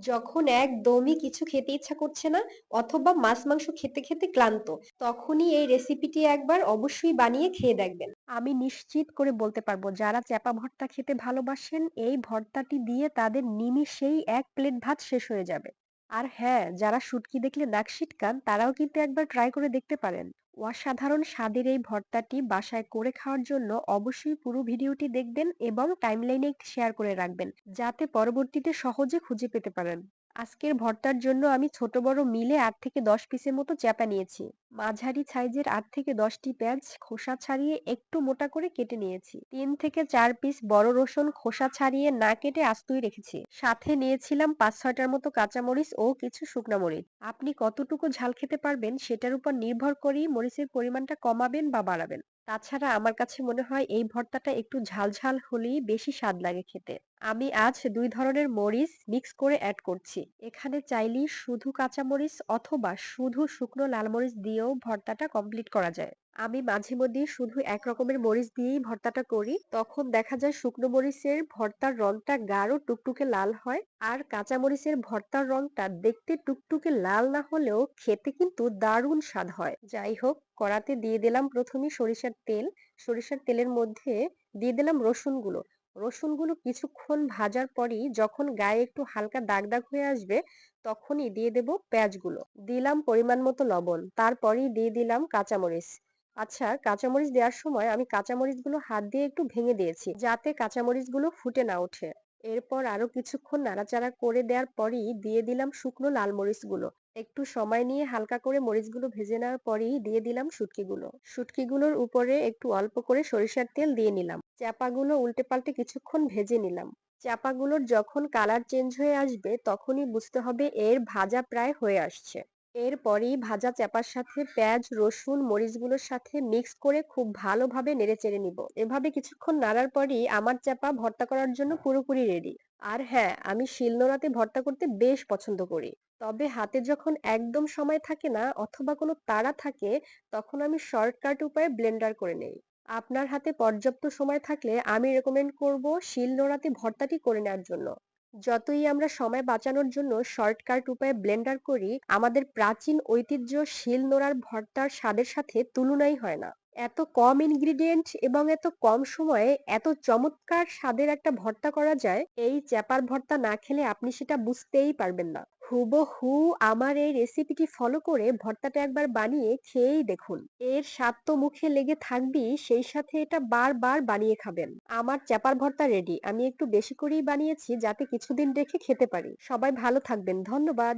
যখন একদমই কিছু খেতে ইচ্ছা করছে না, অথবা মাছ মাংস খেতে খেতে ক্লান্ত, তখনই এই রেসিপিটি একবার অবশ্যই বানিয়ে খেয়ে দেখবেন। আমি নিশ্চিত করে বলতে পারব, যারা চ্যাপা ভর্তা খেতে ভালোবাসেন, এই ভর্তাটি দিয়ে তাদের নিমিষেই এক প্লেট ভাত শেষ হয়ে যাবে। আর হ্যাঁ যারা শুটকি দেখলে নাক সিটকান তারাও কিন্তু একবার ট্রাই করে দেখতে পারেন। অসাধারণ স্বাদের এই ভর্তাটি বাসায় করে খাওয়ার জন্য অবশ্যই পুরো ভিডিওটি দেখবেন এবং টাইমলাইনে শেয়ার করে রাখবেন, যাতে পরবর্তীতে সহজে খুঁজে পেতে পারেন। আজকের ভর্তার জন্য আমি ছোট বড় মিলে আট থেকে দশ পিসের মতো চ্যাপা নিয়েছি। মাঝারি সাইজের আট থেকে দশটি পেঁয়াজ খোসা ছাড়িয়ে একটু মোটা করে কেটে নিয়েছি। তিন থেকে চার পিস বড় রসুন খোসা ছাড়িয়ে না কেটে আস্তই রেখেছি। সাথে নিয়েছিলাম পাঁচ ছয়টার মতো কাঁচামরিচ ও কিছু শুকনো মরিচ। আপনি কতটুকু ঝাল খেতে পারবেন সেটার উপর নির্ভর করেই মরিচের পরিমাণটা কমাবেন বা বাড়াবেন। তাছাড়া আমার কাছে মনে হয় এই ভর্তাটা একটু ঝাল ঝাল হলেই বেশি স্বাদ লাগে খেতে। আমি আজ দুই ধরনের মরিচ মিক্স করে অ্যাড করছি। এখানে চাইলেই শুধু কাঁচা মরিচ অথবা শুধু শুকনো লাল মরিচ দিয়েও ভর্তাটা কমপ্লিট করা যায়। আমি মাঝে মধ্যে শুধু এক রকমের মরিচ দিয়েই ভর্তাটা করি। তখন দেখা যায় শুকনো মরিচের ভর্তার রংটা গাঢ় টুকটুকে লাল হয় আর কাঁচা মরিচের ভর্তার রংটা দেখতে টুকটুকে লাল না হলেও খেতে কিন্তু দারুণ স্বাদ হয়। যাই হোক, কড়াতে দিয়ে দিলাম প্রথমে সরিষার তেল। সরিষার তেলের মধ্যে দিয়ে দিলাম রসুনগুলো। রসুনগুলো কিছুক্ষণ ভাজার পরই যখন গায়ে একটু হালকা দাগ দাগ হয়ে আসবে তখনই দিয়ে দেব পেঁয়াজগুলো। দিলাম পরিমাণ মতো লবণ। তারপরেই দিয়ে দিলাম কাঁচামরিচ আচ্ছা কাঁচামরিচ দেওয়ার সময় আমি কাঁচামরিচগুলো হাত দিয়ে একটু ভেঙে দিয়েছি যাতে কাঁচামরিচগুলো ফুটে না ওঠে। এরপর আরও কিছুক্ষণ নাড়াচাড়া করে দেওয়ার পরই দিয়ে দিলাম শুকনো লাল মরিচগুলো। একটু সময় নিয়ে হালকা করে মরিচগুলো ভেজে নেওয়ার পরেই দিয়ে দিলাম শুটকিগুলো। শুটকিগুলোর উপরে একটু অল্প করে সরিষার তেল দিয়ে নিলাম। চাপাগুলো উল্টে পাল্টে কিছুক্ষণ ভেজে নিলাম। চাপাগুলোর যখন কালার চেঞ্জ হয়ে আসবে তখনই বুঝতে হবে এর ভাজা প্রায় হয়ে আসছে। এরপরই ভাজা চাপার সাথে পেঁয়াজ, রসুন, মরিচগুলোর সাথে মিক্স করে খুব ভালোভাবে নেড়ে চেড়ে নিব। এভাবে কিছুক্ষণ নাড়ার পরই আমার চাপা ভর্তা করার জন্য পুরোপুরি রেডি। আর হ্যাঁ আমি শিলনোড়াতে ভর্তা করতে বেশ পছন্দ করি। তবে হাতে যখন একদম সময় থাকে না অথবা কোনো তাড়া থাকে, তখন আমি শর্টকাট উপায়ে ব্লেন্ডার করে নেই। আপনার হাতে পর্যাপ্ত সময় থাকলে আমি রেকমেন্ড করব শিলনোড়াতে ভর্তাটি করে নেওয়ার জন্য। যতই আমরা সময় বাঁচানোর জন্য শর্টকাট উপায়ে ব্লেন্ডার করি, আমাদের প্রাচীন ঐতিহ্য শিল নোড়ার ভর্তার স্বাদের সাথে তুলনাই হয় না। এত কম ইনগ্রিডিয়েন্ট এবং এত কম সময়ে এত চমৎকার স্বাদের একটা ভর্তা করা যায়, এই চ্যাপার ভর্তা না খেলে আপনি সেটা বুঝতেই পারবেন না। হুবহু আমার এই রেসিপিটি ফলো করে ভর্তাটা একবার বানিয়ে খেয়েই দেখুন। এর স্বাদ তো মুখে লেগে থাকবেই, সেই সাথে এটা বারবার বানিয়ে খাবেন। আমার চ্যাপার ভর্তা রেডি আমি একটু বেশি করেই বানিয়েছি যাতে কিছুদিন রেখে খেতে পারি। সবাই ভালো থাকবেন, ধন্যবাদ।